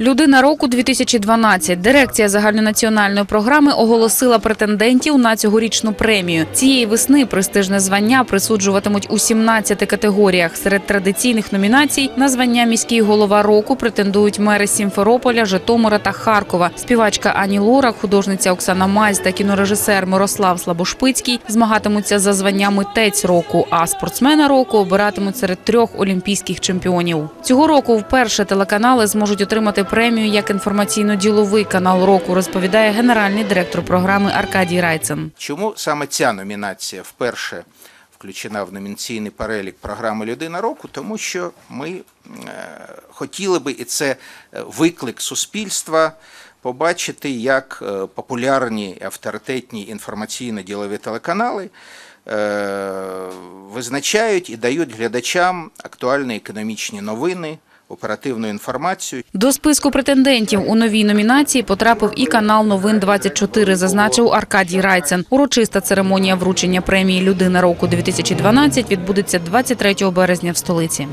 Людина року 2012. Дирекція загальнонаціональної програми оголосила претендентів на цьогорічну премію. Цієї весни престижне звання присуджуватимуть у 17 категоріях. Серед традиційних номінацій на звання міський голова року претендують мери Сімферополя, Житомира та Харкова. Співачка Ані Лорак, художниця Оксана Мазь та кінорежисер Мирослав Слабошпицький змагатимуться за звання митець року. А спортсмена року обиратимуть серед трьох олімпійських чемпіонів. Цього року вперше телеканали зможуть отримати премію як інформаційно-діловий канал року, розповідає генеральний директор програми Аркадій Райцен. Чому саме ця номінація вперше включена в номінаційний перелік програми Людина року? Тому що ми е, хотіли би, і це е, виклик суспільства. Побачити, як е, популярні авторитетні інформаційно-ділові телеканали визначають і дають глядачам актуальні економічні новини, оперативну інформацію. До списку претендентів у новій номінації потрапив і канал Новин 24 зазначив Аркадій Райцен. Урочиста церемонія вручення премії Людина року 2012 відбудеться 23 березня в столиці.